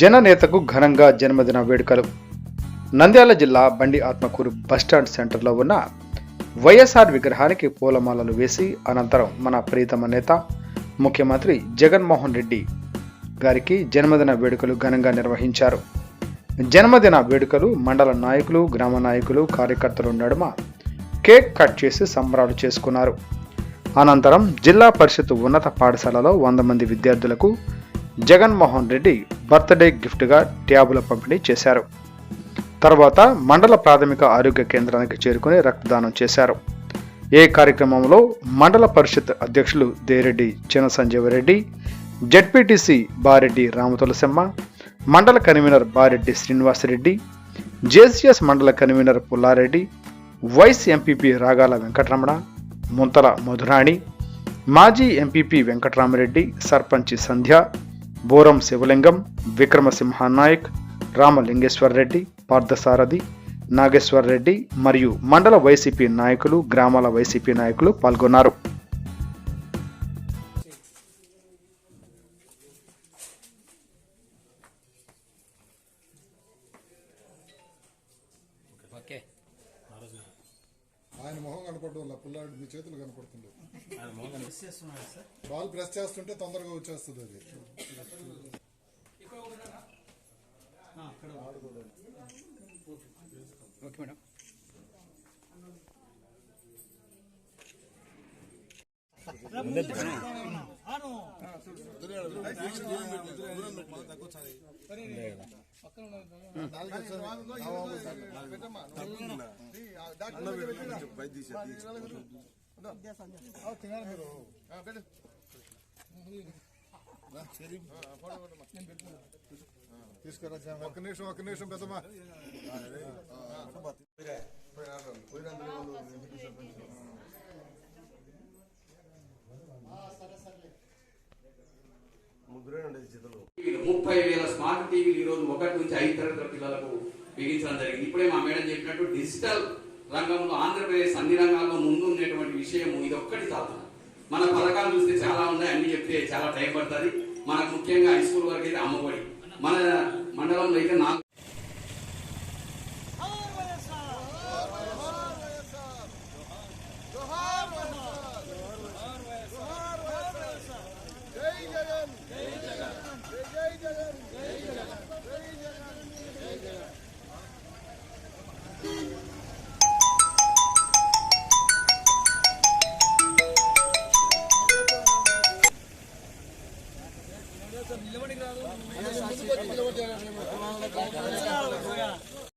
జననేతకు ఘనంగా జన్మదిన వేడుకలు. నంద్యాల జిల్లా బండి ఆత్మకూరు బస్టాండ్ సెంటర్లో ఉన్న వైఎస్ఆర్ విగ్రహానికి పూలమాలలు వేసి అనంతరం మన ప్రీతమ నేత ముఖ్యమంత్రి జగన్మోహన్ రెడ్డి గారికి జన్మదిన వేడుకలు ఘనంగా నిర్వహించారు. జన్మదిన వేడుకలు మండల నాయకులు గ్రామ నాయకులు కార్యకర్తలు నడుమ కేక్ కట్ చేసి సంబరాలు చేసుకున్నారు. అనంతరం జిల్లా పరిషత్ ఉన్నత పాఠశాలలో వంద మంది విద్యార్థులకు జగన్మోహన్ రెడ్డి బర్త్డే గిఫ్ట్గా ట్యాబుల పంపిణీ చేశారు. తర్వాత మండల ప్రాథమిక ఆరోగ్య కేంద్రానికి చేరుకుని రక్తదానం చేశారు. ఏ కార్యక్రమంలో మండల పరిషత్ అధ్యక్షులు దేరెడ్డి చిన సంజీవరెడ్డి జడ్పీటీసీ బారెడ్డి రామతులసింహ మండల కన్వీనర్ బారెడ్డి శ్రీనివాసరెడ్డి జేసీఎస్ మండల convener Pullareddy vice MPP Ragala Venkataramana Muntala మధురాణి మాజీ ఎంపీపీ వెంకటరామరెడ్డి సర్పంచి సంధ్య బోరం శివలింగం విక్రమసింహ నాయక్ రామలింగేశ్వర్ రెడ్డి పార్థసారథి నాగేశ్వర్ రెడ్డి మరియు మండల వైసీపీ నాయకులు గ్రామాల వైసీపీ నాయకులు పాల్గొన్నారు. ఓకే. ఆయన మొహం కనపడడం వల్ల పిల్లాడు మీ చేతులు కనపడుతుంది బాల్ ప్రెస్ చేస్తుంటే తొందరగా వచ్చేస్తుంది అది. Okay madam. తీసుకురా ఒక్క నిమిషం ఒక్క నిమిషం పెద్దమ్మా టీవీలు ముప్పై వేల స్మార్ట్ టీవీలు ఈ రోజు ఒకటి నుంచి ఐదు తరగతుల పిల్లలకు బిగించడం జరిగింది. ఇప్పుడే మా మేడం చెప్పినట్టు డిజిటల్ రంగంలో ఆంధ్రప్రదేశ్ అన్ని రంగాల్లో ముందు ఉన్నటువంటి విషయం ఇది ఒక్కటి సాధన మన పథకాలు చూస్తే చాలా ఉన్నాయి అన్ని చెప్తే చాలా టైం పడుతుంది. మనకు ముఖ్యంగా హై స్కూల్ వరకు అయితే అమ్మఒడి. మన మండలంలో అయితే నాకు నిలబడి రాదు.